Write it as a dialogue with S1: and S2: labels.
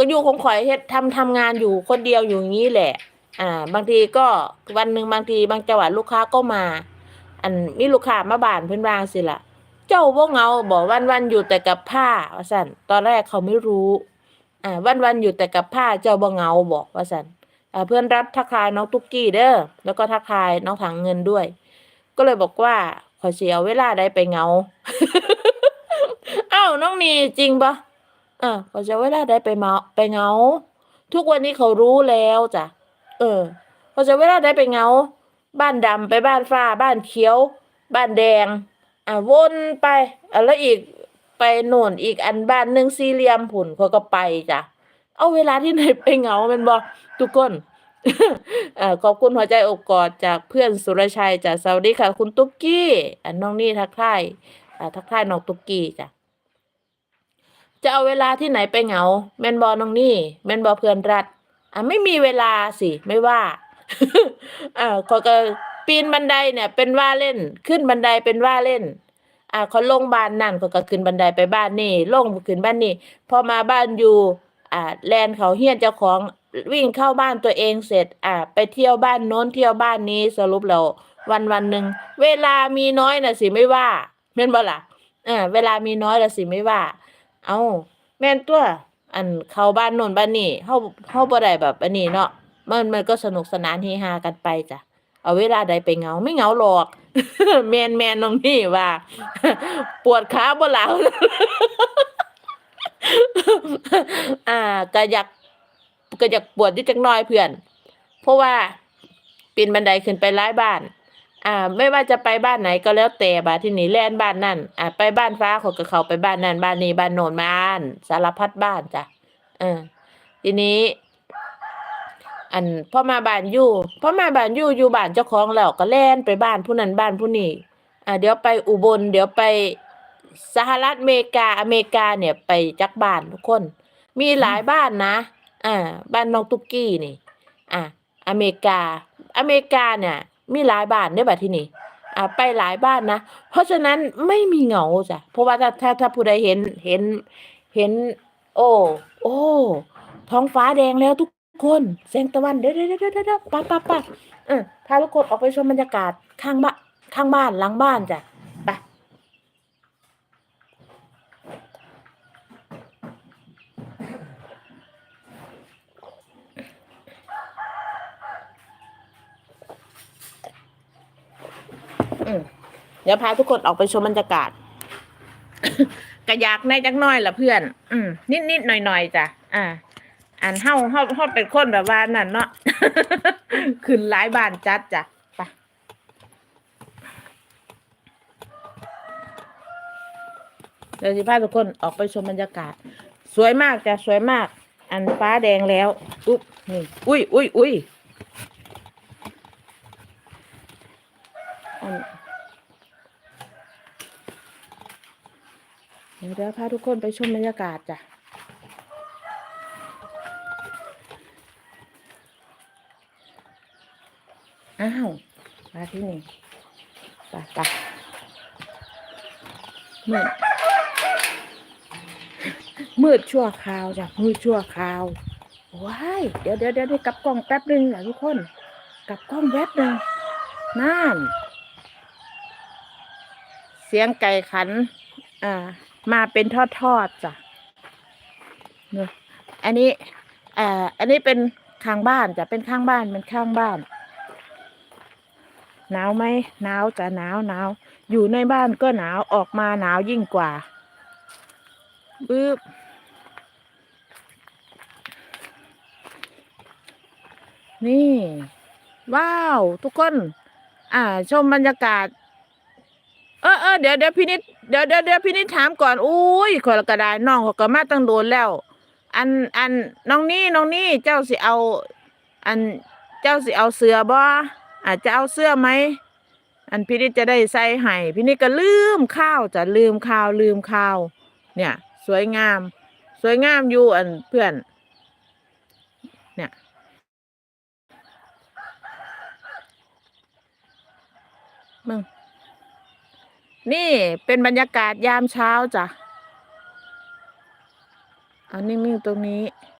S1: ก็อยู่ของข่อยเฮ็ดทำทำงานอยู่คนเดียวอยู่อย่างนี้แหละ อ่า บางทีก็วันหนึ่งบางทีบางจังหวัดลูกค้าก็มา อันมีลูกค้ามาบ้านเพิ่อนว่าสิล่ะ เจ้าบ่เงาบอกวันวันอยู่แต่กับผ้าว่าซั่นตอนแรกเขาไม่รู้ อ่า วันวันอยู่แต่กับผ้าเจ้าบ่เงาบอกว่าซั่นอ่าเพื่อนรับทักทายน้องตุ๊กกี้เด้อแล้วก็ทักทายน้องถังเงินด้วย ก็เลยบอกว่าขอยสิเอาเวลาใดไปเงา เอ้าน้องนีจริงปะ เออขอจะเวลาใดไปเมาไปเงา ทุกวันนี้เขารู้แล้วจ้ะเออขอจะเวลาใดไปเงา บ้านดำไปบ้านฟ้า บ้านเขียว บ้านแดง อ่าวนไปอะแล้วอีกไปโน่นอีกอันบ้านหนึ่งสี่เหลี่ยมผุนเขาก็ไปจ้ะเอาเวลาที่ไหนไปเงาแมันบอทุกคนอ่อขอบคุณหัวใจอบกอดจากเพื่อนสุรชัยจากสวัสดีค่ะ คุณตุ๊กกี้อนน้องนี่ทักทายอ่าทักทายน้องตุ๊กกี้จ้ะ จะเอาเวลาที่ไหนไปเหงา แมนบอน้องนี่ แมนบอเพื่อนรัดอะไม่มีเวลาสิไม่ว่าอ่าเขาก็ปีนบันไดเนี่ย เป็นว่าเล่น ขึ้นบันไดเป็นว่าเล่น อ่าเขาลงบ้านนั่นเขาก็ขึ้นบันไดไปบ้านนี่ลงขึ้นบ้านนี่พอมาบ้านอยู่ อ่า แลนเขาเฮียนเจ้าของวิ่งเข้าบ้านตัวเองเสร็จ อ่า ไปเที่ยวบ้านโน้นเที่ยวบ้านนี้สรุปแล้ววันวันหนึ่งเวลามีน้อยน่ะสิไม่ว่าแม่นบ่ล่ะอ่าเวลามีน้อยน่ะสิไม่ว่า เอาแม่นตัว อันเข้าบ้านโน้นบ้านนี้เฮาเฮาบ่ได้แบบอันนี้เนาะมันมันก็สนุกสนานเฮฮากันไปจ้ะเอาเวลาใดไปเหงาไม่เหงาหรอก แมนแมนน้องนี่ว่า ปวดขาบ่หลาวอ่าก็อยากก็อยากปวดนิดจักน่อยเพื่อน เพราะว่าปีนบันไดขึ้นไปหลายบ้าน อ่า ไม่ว่าจะไปบ้านไหนก็แล้วแต่บาที่นี่แล่นบ้านนั่นอ่าไปบ้านฟ้าเขาก็เข้าไปบ้านนั่นบ้านนี้บ้านโนนบ้านสารพัดบ้านจ้ะเออทีนี้ อันพ่อมาบ้านอยู่พ่อมาบ้านอยู่อยู่บ้านเจ้าของแล้วก็แล่นไปบ้านผู้นั้นบ้านผู้นี้อ่าเดี๋ยวไปอุบล เดี๋ยวไปสหรัฐอเมริกาอเมริกาเนี่ยไปจักบ้านทุกคน มีหลายบ้านนะ อ่า บ้านน้องตุ๊กกี้นี่ อ่าอเมริกา อเมริกาเนี่ย มีหลายบ้านเนี่ยบัดที่นี่อ่าไปหลายบ้านนะ เพราะฉะนั้นไม่มีเหงาจ้ะเพราะว่าถ้าถ้าถ้าผู้ใดเห็นเห็นเห็น โอ้โอ้ท้องฟ้าแดงแล้วทุกคนแสงตะวันเด้อเด้อเด้อเด้อเดี๋ยวปั๊บปั๊บปั๊บเออพาทุกคนออกไปชมบรรยากาศข้างบ้านข้างบ้านหลังบ้านจ้ะ ไป อืม เดี๋ยวพาทุกคนออกไปชมบรรยากาศกระยากในจักน้อยละเพื่อน อืมนิดนิดหน่อยหน่อยๆจ้ะอ่าอันเฮาเฮาเฮาเป็นคนแบบว่านั่นเนาะขึ้นหลายบ้านจัดจ้ะไปเดี๋ยวสิพาทุกคนออกไปชมบรรยากาศ สวยมากจ้ะสวยมาก อันฟ้าแดงแล้วอุ๊บนี่อุ้ยอุ้ยอุ้ยอัน เดี๋ยวพาทุกคนไปชมบรรยากาศจ้ะอ้าวมาที่นี่ไปไปมืดมืดชั่วคราวจ้ะมืดชั่วคราวว้ายเดี๋ยวเดี๋ยวเดี๋ยวกลับกล้องแป๊บหนึ่งอะทุกคนกลับกล้องแป๊บหนึ่งนั่น เสียงไก่ขัน อ่า มาเป็นทอดๆจ้ะเนี่ยอันนี้อ่าอันนี้เป็นข้างบ้านจ้ะเป็นข้างบ้านเป็นข้างบ้านหนาวไหมหนาวจะหนาวหนาวอยู่ในบ้านก็หนาวออกมาหนาวยิ่งกว่าบึ๊บนี่ ว้าว ทุกคน อ่า ชมบรรยากาศ อเออเดี๋ยวเดี๋ยวพี่นิดเดี๋ยวเดี๋ยวเดี๋ยวพี่นิดถามก่อนอุ้ยขอยละกระดาน้องเขาก็มาตั้งโดนแล้ว อันอันน้องนี่น้องนี่เจ้าสิเอา อันเจ้าสิเอาเสื้อบ่อาจจะเอาเสื้อไหมอันพี่นิดจะได้ใส่ให้พี่นิดก็ลืมข้าวจะลืมข้าวลืมข้าว เนี่ย สวยงาม สวยงามอยู่อันเพื่อน เนี่ยมึง นี่เป็นบรรยากาศยามเช้าจ้ะเอานิ่งๆตรงนี้